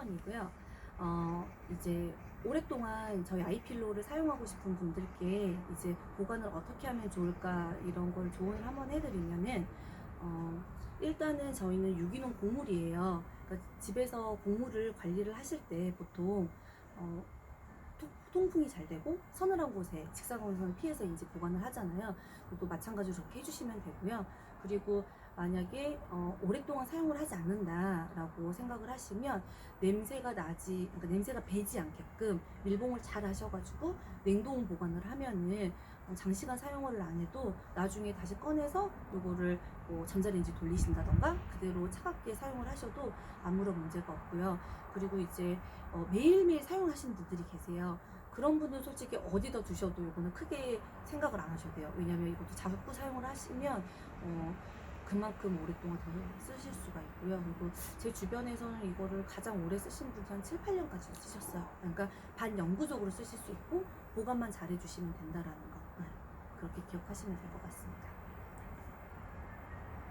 7번이고요. 어, 이제 오랫동안 저희 아이필로를 사용하고 싶은 분들께 이제 보관을 어떻게 하면 좋을까 이런 걸 조언을 한번 해드리면은 어, 일단은 저희는 유기농 곡물이에요. 그러니까 집에서 곡물을 관리를 하실 때 보통 어, 통- 통풍이 잘 되고 서늘한 곳에 직사광선 피해서 이제 보관을 하잖아요. 또 마찬가지로 그렇게 해주시면 되고요. 그리고 만약에 어, 오랫동안 사용을 하지 않는다라고 생각을 하시면 냄새가 나지, 그러니까 냄새가 배지 않게끔 밀봉을 잘 하셔가지고 냉동 보관을 하면은 어, 장시간 사용을 안 해도 나중에 다시 꺼내서 요거를 뭐 전자레인지 돌리신다던가 그대로 차갑게 사용을 하셔도 아무런 문제가 없고요. 그리고 이제 어, 매일매일 사용하시는 분들이 계세요. 그런 분들은 솔직히 어디다 두셔도 이거는 크게 생각을 안 하셔도 돼요. 왜냐면 이것도 자꾸 사용을 하시면 어, 그만큼 오랫동안 더 쓰실 수가 있고요. 그리고 제 주변에서는 이거를 가장 오래 쓰신 분이 한 7, 8년까지 쓰셨어요. 그러니까 반영구적으로 쓰실 수 있고 보관만 잘 해주시면 된다라는 거. 네. 그렇게 기억하시면 될 것 같습니다.